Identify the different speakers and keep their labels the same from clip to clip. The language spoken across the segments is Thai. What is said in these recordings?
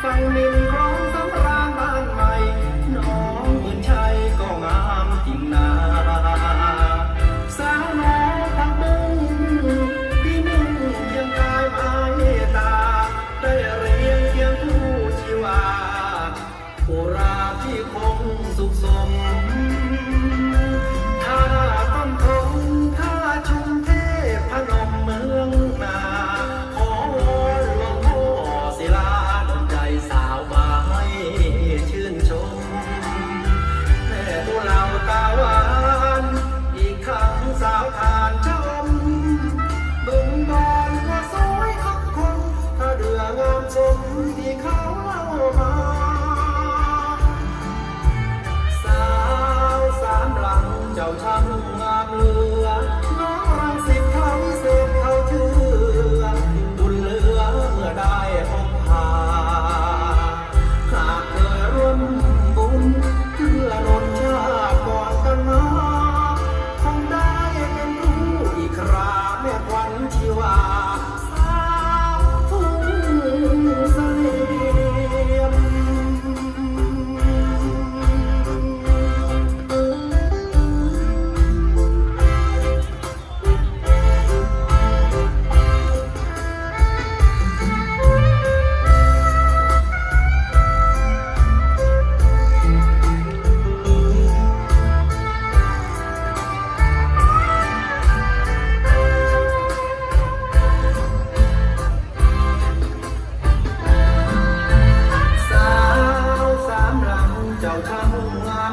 Speaker 1: I'm in grow Manu.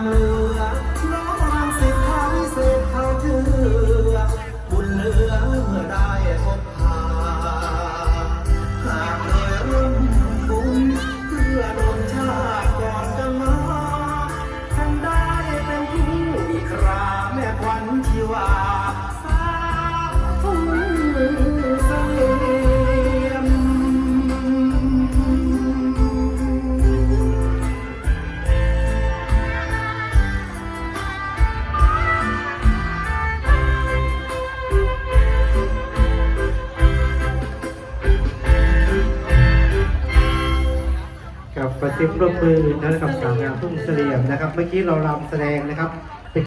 Speaker 1: Oh. กับประสิบรบมือนะครับสาวงามทุ่งเสลี่ยมนะครับ เมื่อกี้เรารำแสดงนะครับ